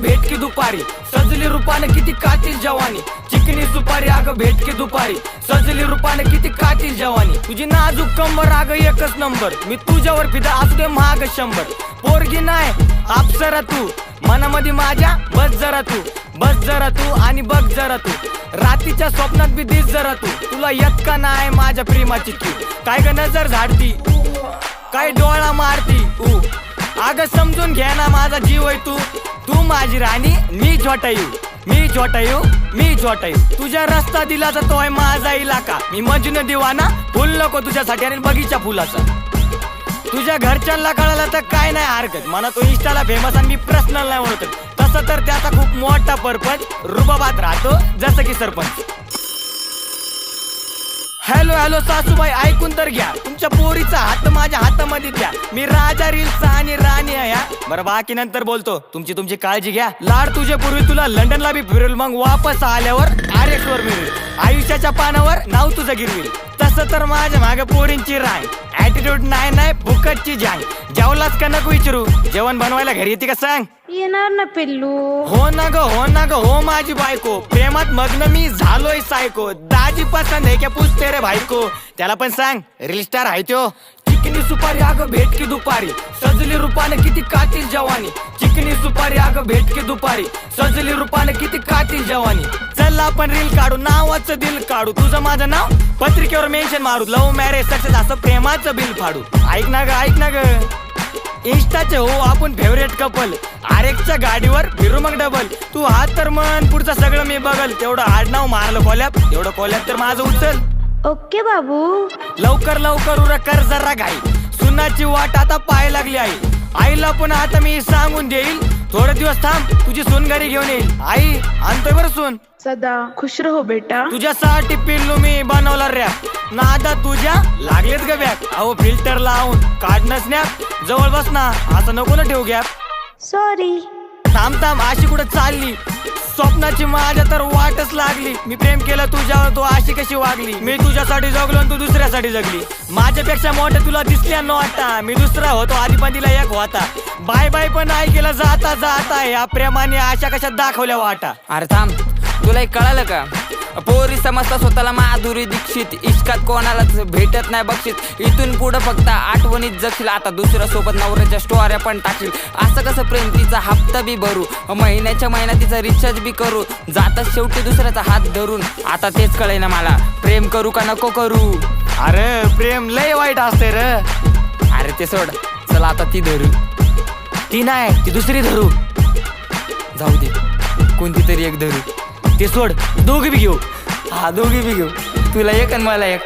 भेट की दुपारी. सजली रूपानं किती कातील जवानी. चिकनी सुपारी अगं भेट की दुपारी. सजली रुपाने किती कातील जवानी. तुझी नाजूक कंबर अगं एकच नंबर. मी तुझ्यावर फिदा असू दे महाग शंभर. पोरगी नाही आपसरा तू. मनामध्ये माझ्या बस जरा तू. बस जरा तू आणि बघ जरा तू. रात्रीच्या स्वप्नात बी दिस जरा तू. तुला येत का नाही माझ्या प्रेमाची तू. काय ग नजर झाडती? काय डोळा मारती? ऊ. अगं समजून घे ना माझा जीव आहे तू. तू माझी राणी मी झोटायू. मी झोटायू मी झोटायू. तुझ्या रस्ता दिला तर तो आहे माझा इलाका. मी मजन दिवाना फुल नको तुझ्यासाठी आणि बगीचा फुलाचा. तुझ्या घरच्यांना कळालं तर काय नाही हरकत. मला तो इंस्टाला फेमस आणि मी पर्सनल नाही म्हणतो तसं तर त्याचा खूप मोठा पर्पज रुबाबात राहतो जसं की सरपंच. हॅलो हॅलो सासूबाई ऐकून तर घ्या. तुमच्या पोरीचा हात माझ्या हातामध्ये द्या. मी राजा रील्सचा आणि राणी आहे. बरं बाकी नंतर बोलतो. तुमची तुमची काळजी घ्या. लाड तुझ्या पूर्वी तुला लंडनला बी फिरेल मग वापस आल्यावर आर एक्स वर मिळेल. आयुष्याच्या पानावर नाव तुझं गिरवेल. तसं तर माझ्या मागे पोरींची राय. ऍटिट्यूड नाही नाही फुकटची जांग जेवलाच का नको विचारू? जेवण बनवायला घरी येते का सांग? येणार ना पिल्लू. हो ना ग हो ना ग हो माझी बायको. प्रेमात मग्न मी झालोय सायको. दाजी पसंत आहे क्या पुसते रे भाईको त्याला पण सांग रील स्टार आहे त्यो चिकनी सुपारी अगं भेट की दुपारी. सजली रूपानं किती कातील जवानी. चिकनी सुपारी अगं भेट की दुपारी. सजली रूपानं किती कातील जवानी. चल आपण रील काढू नावाचं दिल काढू. तुझं माझं नाव? पत्रिकेवर मेन्शन मारू. लव्ह मॅरेज सक्सेस असं प्रेमाचं बिल फाडू. ऐक ना ग ऐक ना ग. इंस्टाचे हो आपण फेवरेट कपल आरेकच्या गाडीवर फिरू मग डबल तू हात तर मन पुढचं सगळं मी बघल. तेवढं आडनाव मारलं कोल्याप एवढं कोल्याप तर माझं उचल. ओके बाबू. लवकर लवकर उरा कर जरा घाई. सुनाची वाट आता पाय लागली आई. आईला पण आता मी सांगून देईल. थोडे दिवस थांब तुझी सून घरी घेऊन येईल. आई आणतोय बरं सून. सदा खुश रहो बेटा. तुझ्यासाठी पिल्लू मी बनवला रॅप. नादा तुझ्या लागलेत ग बॅग अहो फिल्टर लावून काढणं स्नॅप. जवळ बस ना असं नको ना ठेवू गॅप. सॉरी थांब थांब अशी कुठं चालली? स्वप्नाची माझ्या तर वाटच लागली. मी प्रेम केलं तुझ्यावर तू अशी कशी वागली? मी तुझ्यासाठी जगलो आणि तू दुसऱ्यासाठी जगली. माझ्यापेक्षा मोठे तुला दिसल्या नव्हता मी दुसरा होतो आधी पण तिला एक होता. बाय बाय पण नाही केलं जाता जाता या प्रेमाने आशा कशा दाखवल्या वाटा. अरे थांब तुला एक कळालं का? पोरी समजता स्वतःला माधुरी दीक्षित. इश्कात कोणालाच भेटत नाही बक्षीस. इथून पुढं फक्त आठवणीत जगशील. आता दुसऱ्या सोबत नवऱ्याच्या स्टोऱ्या पण टाकशील असं कसं प्रेम तिचा हप्ता बी भरू. महिन्याच्या महिना तिचा रिचार्ज बी करू. जातात शेवटी दुसऱ्याचा हात धरून. आता तेच कळेना ना मला. प्रेम करू का नको करू? अरे प्रेम लय वाईट असते र. अरे ते सोड. चला आता ती धरू. ती नाही ती दुसरी धरू. जाऊ दे. कोणती तरी एक धरू. ते सोड. दोघी बी घेऊ. हा दोघी बी घेऊ. तुला एक आणि मला एक.